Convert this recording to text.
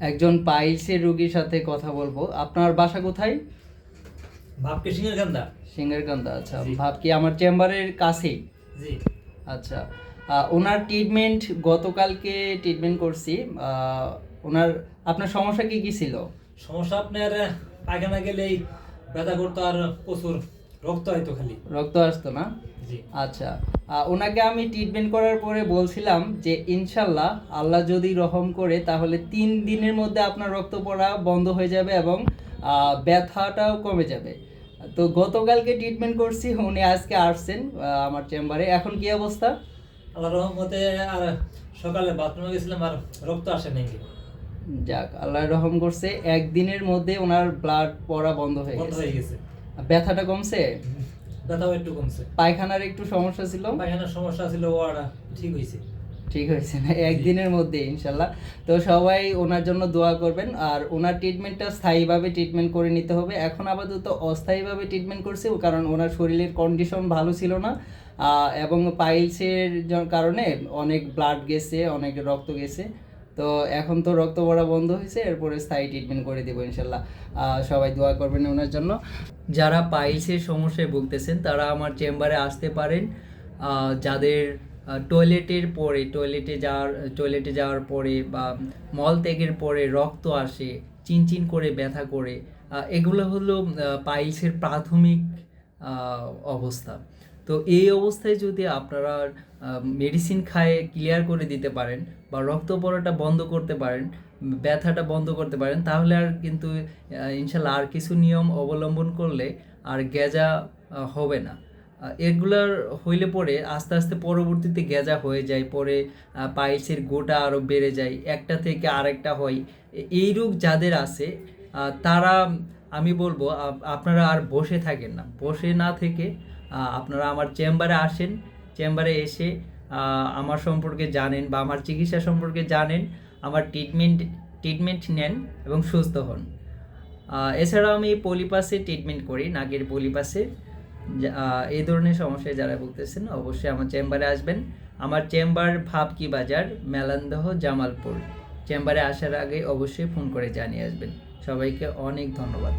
একজন পাইলসের রোগীর সাথে কথা বলব। আপনার বাসা কোথায়? ভাবকে সিংহের গান্দা সিঙ্গারকান্দা আচ্ছা। ভাব কি আমার চেম্বারের কাছেই? জি। আচ্ছা। ওনার ট্রিটমেন্ট গতকালকে ট্রিটমেন্ট করছি। ওনার আপনার সমস্যা কি কি ছিল? সমস্যা আপনার পায়খানা গেলেই ব্যথা করতো আর প্রচুর রক্ত হয়তো খালি। রক্ত আসতো না? জি। আচ্ছা। ওনাকে আমি ট্রিটমেন্ট করার পরে বলছিলাম যে ইনশাল্লাহ আল্লাহ যদি রহম করে তাহলে তিন দিনের মধ্যে আপনার রক্ত পড়া বন্ধ হয়ে যাবে এবং ব্যথাটাও কমে যাবে। তো গতকালকে ট্রিটমেন্ট করছি উনি আজকে আসছেন আমার চেম্বারে। এখন কি অবস্থা? আল্লাহ রহমতে আর সকালে বাথরুমে গেছিলাম আর রক্ত আসে নাই। যাক আল্লাহ রহম করছে একদিনের মধ্যে ওনার ব্লাড পড়া বন্ধ হয়ে গেছে। হয়ে গেছে। ব্যথাটা কমছে? ব্যথাও একটু কমছে। পায়খানার একটু সমস্যা ছিল? পায়খানার সমস্যা ছিল ওরা ঠিক হয়েছে ঠিক হয়েছে না একদিনের মধ্যে ইনশাল্লাহ। তো সবাই ওনার জন্য দোয়া করবেন আর ওনার ট্রিটমেন্টটা স্থায়ীভাবে ট্রিটমেন্ট করে নিতে হবে। এখন আপাতত অস্থায়ীভাবে ট্রিটমেন্ট করছে কারণ ওনার শরীরের কন্ডিশন ভালো ছিল না। এবং পাইলসের কারণে অনেক ব্লাড গেছে অনেক রক্ত গেছে। তো এখন তো রক্ত পড়া বন্ধ হয়েছে, এরপরে স্থায়ী ট্রিটমেন্ট করে দেবো ইনশাল্লাহ। সবাই দোয়া করবেন ওনার জন্য। যারা পাইলসের সমস্যায় ভুগতেছেন, তারা আমার চেম্বারে আসতে পারেন। যাদের টয়লেটের পরে টয়লেটে যাওয়ার টয়লেটে যাওয়ার পরে বা মল ত্যাগের পরে রক্ত আসে চিনচিন করে ব্যথা করে এগুলো হলো পাইলসের প্রাথমিক অবস্থা। তো এই অবস্থায় যদি আপনারা মেডিসিন খায়ে ক্লিয়ার করে দিতে পারেন বা রক্ত পড়াটা বন্ধ করতে পারেন, ব্যথাটা বন্ধ করতে পারেন, তাহলে আর কিন্তু ইনশাল্লাহ আর কিছু নিয়ম অবলম্বন করলে আর গেজা হবে না। এগুলার হইলে পরে আস্তে আস্তে পরবর্তীতে গেজা হয়ে যায়, পরে পাইলসের গোটা আরও বেড়ে যায়, একটা থেকে আরেকটা হয়। এই রোগ যাদের আছে তারা আমি বলব আপনারা আর বসে থাকেন না। বসে না থেকে আপনারা আমার চেম্বারে আসেন। চেম্বারে এসে আমার সম্পর্কে জানেন বা আমার চিকিৎসা সম্পর্কে জানেন, আমার ট্রিটমেন্ট ট্রিটমেন্ট নেন এবং সুস্থ হন। এছাড়াও আমি পলিপাসে ট্রিটমেন্ট করি নাকের পলিপাসে। এই ধরনের সমস্যায় যারা ভুগতেছেন, অবশ্যই আমার চেম্বারে আসবেন। আমার চেম্বার ভাবকি বাজার, মেলান্দহ, জামালপুর। চেম্বারে আসার আগে অবশ্যই ফোন করে জানিয়ে আসবেন। সবাইকে অনেক ধন্যবাদ